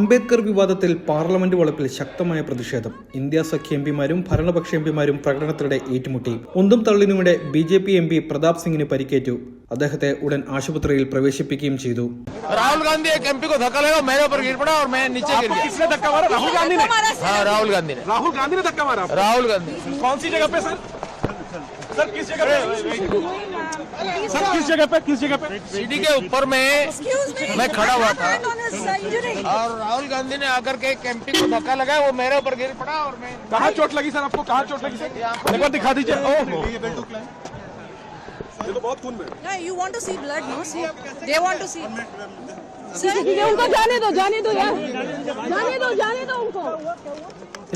അംബേദ്കർ വിവാദത്തിൽ പാർലമെന്റ് വളപ്പിൽ ശക്തമായ പ്രതിഷേധം. ഇന്ത്യ സഖ്യ എംപിമാരും ഭരണപക്ഷ എംപിമാരും പ്രകടനത്തിനിടെ ഏറ്റുമുട്ടി. ഒന്നും തള്ളിനുമിടെ B J P M P Pratap സിംഗിന് പരിക്കേറ്റു. അദ്ദേഹത്തെ ഉടൻ ആശുപത്രിയിൽ പ്രവേശിപ്പിക്കുകയും ചെയ്തു. രാഹുൽ ഗാന്ധി രാഹുൽ ഗാന്ധി രാഹുൽ ഗാന്ധി. सर सर किस जगह पे सर किस जगह पे किस जगह पे सीढ़ी के ऊपर में मैं खड़ा हुआ था इंजरी और राहुल गांधी ने आकर के एक एमपी को धक्का लगाया वो मेरे ऊपर गिर पड़ा और मैं कहाँ चोट लगी सर आपको कहाँ चोट लगी सर एक बार दिखा दीजिए ओहो ये तो बहुत खून में है। Yeah, you want to see blood, no? See, they want to see. ये उनको जाने दो जाने दो यार जाने दो जाने दो उनको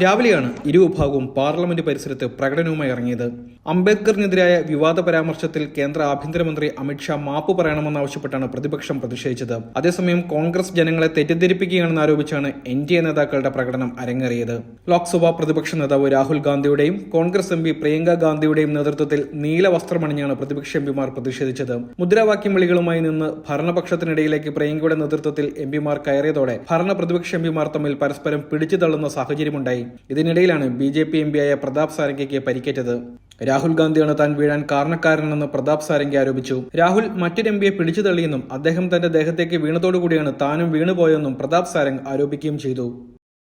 രാവിലെയാണ് ഇരുവിഭാഗവും പാർലമെന്റ് പരിസരത്ത് പ്രകടനവുമായി ഇറങ്ങിയത് അംബേദ്കറിനെതിരായ വിവാദ പരാമർശത്തിൽ കേന്ദ്ര ആഭ്യന്തരമന്ത്രി അമിത്ഷാ മാപ്പ് പറയണമെന്നാവശ്യപ്പെട്ടാണ് പ്രതിപക്ഷം പ്രതിഷേധിച്ചത്. അതേസമയം കോൺഗ്രസ് ജനങ്ങളെ തെറ്റിദ്ധരിപ്പിക്കുകയാണെന്ന് ആരോപിച്ചാണ് എൻ ഡി എ നേതാക്കളുടെ പ്രകടനം അരങ്ങേറിയത്. ലോക്സഭാ പ്രതിപക്ഷ നേതാവ് രാഹുൽ ഗാന്ധിയുടെയും കോൺഗ്രസ് എം പി പ്രിയങ്ക ഗാന്ധിയുടെയും നേതൃത്വത്തിൽ നീല വസ്ത്രമണിഞ്ഞാണ് പ്രതിപക്ഷ എം പിമാർ പ്രതിഷേധിച്ചത്. മുദ്രാവാക്യം വിളികളുമായി നിന്ന് ഭരണപക്ഷത്തിനിടയിലേക്ക് പ്രിയങ്കയുടെ നേതൃത്വത്തിൽ എം പിമാർ കയറിയതോടെ ഭരണ പ്രതിപക്ഷ എംപിമാർ തമ്മിൽ പരസ്പരം പിടിച്ചു തള്ളുന്ന സാഹചര്യമുണ്ടായി. ഇതിനിടയിലാണ് ബി ജെ പി എം എംപിയായ പ്രതാപ് സാരംഗയ്ക്ക് പരിക്കേറ്റത്. രാഹുൽ ഗാന്ധിയാണ് താൻ വീഴാൻ കാരണക്കാരനെന്ന് പ്രതാപ് സാരംഗി ആരോപിച്ചു. രാഹുൽ മറ്റൊരു എം പിയെ പിടിച്ചു തള്ളിയെന്നും അദ്ദേഹം തന്റെ ദേഹത്തേക്ക് വീണതോടുകൂടിയാണ് താനും വീണുപോയെന്നും പ്രതാപ് സാരംഗ് ആരോപിക്കുകയും ചെയ്തു.